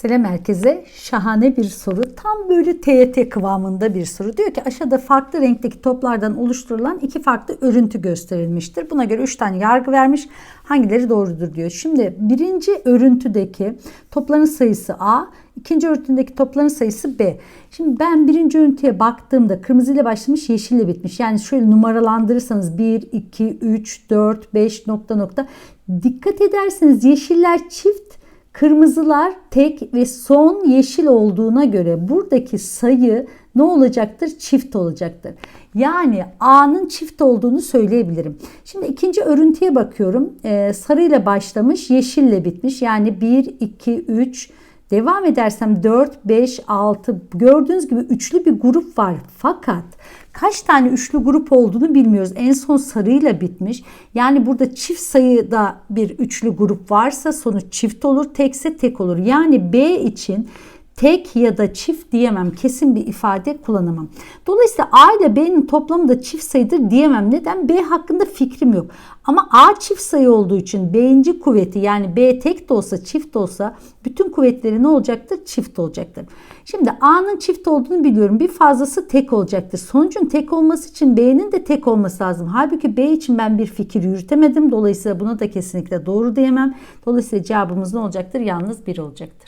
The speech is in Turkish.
Selam herkese. Şahane bir soru. Tam böyle TYT kıvamında bir soru. Diyor ki aşağıda farklı renkteki toplardan oluşturulan iki farklı örüntü gösterilmiştir. Buna göre üç tane yargı vermiş. Hangileri doğrudur diyor. Şimdi birinci örüntüdeki topların sayısı A, ikinci örüntüdeki topların sayısı B. Şimdi ben birinci örüntüye baktığımda kırmızıyla başlamış yeşille bitmiş. Yani şöyle numaralandırırsanız 1, 2, 3, 4, 5 nokta nokta. Dikkat ederseniz yeşiller çift Kırmızılar tek ve son yeşil olduğuna göre buradaki sayı ne olacaktır? Çift olacaktır. Yani A'nın çift olduğunu söyleyebilirim. Şimdi ikinci örüntüye bakıyorum. Ee, sarıyla başlamış, yeşille bitmiş. Yani 1, 2, 3, Devam edersem 4, 5, 6 gördüğünüz gibi üçlü bir grup var. Fakat kaç tane üçlü grup olduğunu bilmiyoruz. En son sarıyla bitmiş. Yani burada çift sayıda bir üçlü grup varsa sonuç çift olur. Tekse tek olur. Yani B için tek ya da çift diyemem. Kesin bir ifade kullanamam. Dolayısıyla A ile B'nin toplamı da çift sayıdır diyemem. Neden? B hakkında fikrim yok. Ama A çift sayı olduğu için B'inci kuvveti yani B tek de olsa çift de olsa bütün kuvvetleri ne olacaktır? Çift olacaktır. Şimdi A'nın çift olduğunu biliyorum. Bir fazlası tek olacaktır. Sonucun tek olması için B'nin de tek olması lazım. Halbuki B için ben bir fikir yürütemedim. Dolayısıyla buna da kesinlikle doğru diyemem. Dolayısıyla cevabımız ne olacaktır? Yalnız bir olacaktır.